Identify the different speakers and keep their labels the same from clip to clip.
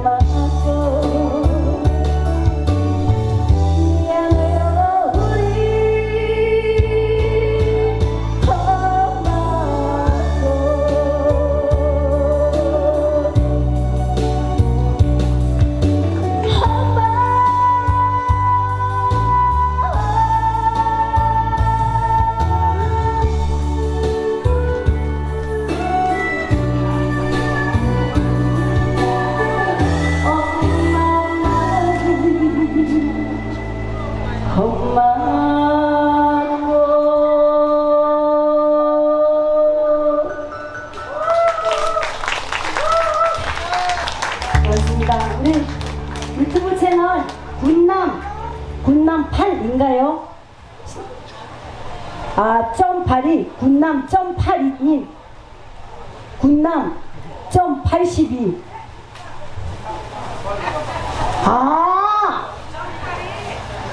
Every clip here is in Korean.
Speaker 1: my 고맙습니다. 우리 유튜브 채널 군남 군남 8인가요? 아, 점 8이 군남 점 8인 군남 점 82. 아,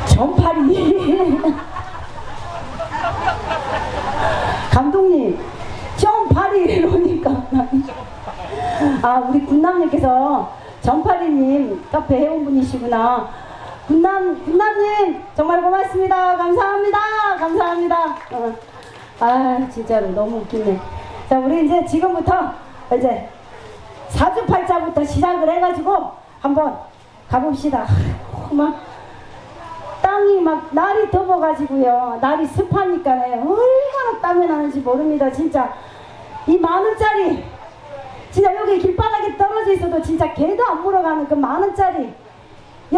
Speaker 1: 점 82. 감독님, 점 8이 이러니까. 아, 우리 군남님께서 전파리님 카페 회원분이시구나. 군남, 군남님, 정말 고맙습니다. 감사합니다. 감사합니다. 어. 아, 진짜로 너무 웃기네. 자, 우리 이제 지금부터 이제 사주팔자부터 시작을 해가지고 한번 가봅시다. 막 땅이 막 날이 더워가지고요. 날이 습하니까요. 얼마나 땀이 나는지 모릅니다. 진짜 이 만 원짜리 진짜 여기 길바닥에 떨어져 있어도 진짜 개도 안 물어가는 그 만 원짜리